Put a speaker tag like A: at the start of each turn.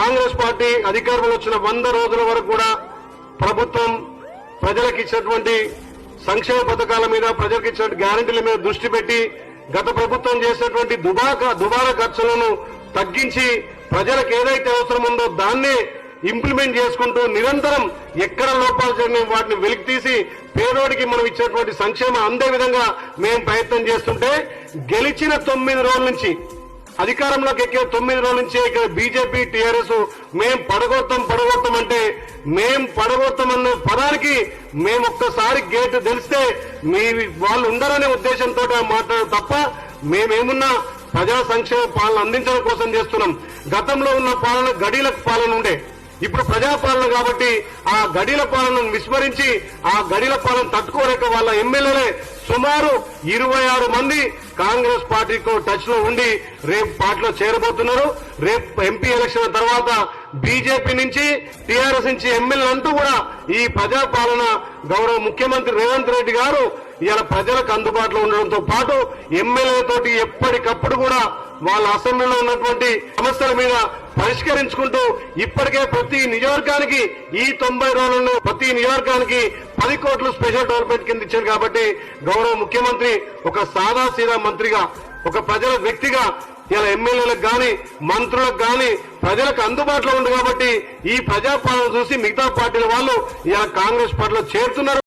A: Congress party అధికారంలో వచ్చిన వంద రోజుల వరకు కూడా ప్రభుత్వం ప్రజలకు ఇచ్చినటువంటి సంక్షేమ పథకాల మీద ప్రజలకు ఇచ్చిన గ్యారంటీల మీద దృష్టి పెట్టి గత ప్రభుత్వం చేసినటువంటి దుబాక దుబారా ఖర్చులను తగ్గించి ప్రజలకు ఏదైతే అవసరం ఉందో దాన్నే ఇంప్లిమెంట్ చేసుకుంటూ నిరంతరం ఎక్కడ లోపాలు జరిగిన వాటిని వెలికి తీసి పేదోడికి మనం ఇచ్చేటువంటి సంక్షేమం అందే విధంగా మేము ప్రయత్నం చేస్తుంటే గెలిచిన తొమ్మిది రోజుల నుంచి అధికారంలోకి ఎక్కే తొమ్మిది రోజుల నుంచి ఇక్కడ బీజేపీ టీఆర్ఎస్ మేం పడగొడతాం పడగొడతాం అంటే మేం పడగొడతామన్న పదానికి మేము ఒక్కసారి గేట్ తెలిస్తే మీ వాళ్ళు ఉండరనే ఉద్దేశంతో మాట్లాడడం తప్ప మేమేమున్నా ప్రజా సంక్షేమ పాలన అందించడం కోసం చేస్తున్నాం. గతంలో ఉన్న పాలన గడీలకు పాలన ఉండే. ఇప్పుడు ప్రజాపాలన కాబట్టి ఆ గడిల పాలనను విస్మరించి ఆ గడిల పాలన తట్టుకోలేక వాళ్ళ ఎమ్మెల్యేలే సుమారు ఇరవై ఆరు మంది కాంగ్రెస్ పార్టీతో టచ్లో ఉండి రేపు పార్టీలో చేరబోతున్నారు. రేపు ఎంపీ ఎలక్షన్ తర్వాత బీజేపీ నుంచి టీఆర్ఎస్ నుంచి ఎమ్మెల్యే అంటూ కూడా ఈ ప్రజాపాలన గౌరవ ముఖ్యమంత్రి రేవంత్ రెడ్డి గారు ఇలా ప్రజలకు అందుబాటులో ఉండడంతో పాటు ఎమ్మెల్యేలతోటి ఎప్పటికప్పుడు కూడా వాళ్ళ అసెంబ్లీలో ఉన్నటువంటి సమస్యల మీద పరిష్కరించుకుంటూ ఇప్పటికే ప్రతి నియోజకానికి ఈ తొంభై రోజులను ప్రతి నియోజకానికి పది కోట్లు స్పెషల్ డెవలప్మెంట్ కింద ఇచ్చారు కాబట్టి గౌరవ ముఖ్యమంత్రి ఒక సాదా సీదా మంత్రిగా ఒక ప్రజల వ్యక్తిగా ఇలా ఎమ్మెల్యేలకు గాని మంత్రులకు గాని ప్రజలకు అందుబాటులో ఉంది కాబట్టి ఈ ప్రజాపాలన చూసి మిగతా పార్టీల వాళ్ళు ఇలా కాంగ్రెస్ పార్టీలో చేరుతున్నారు.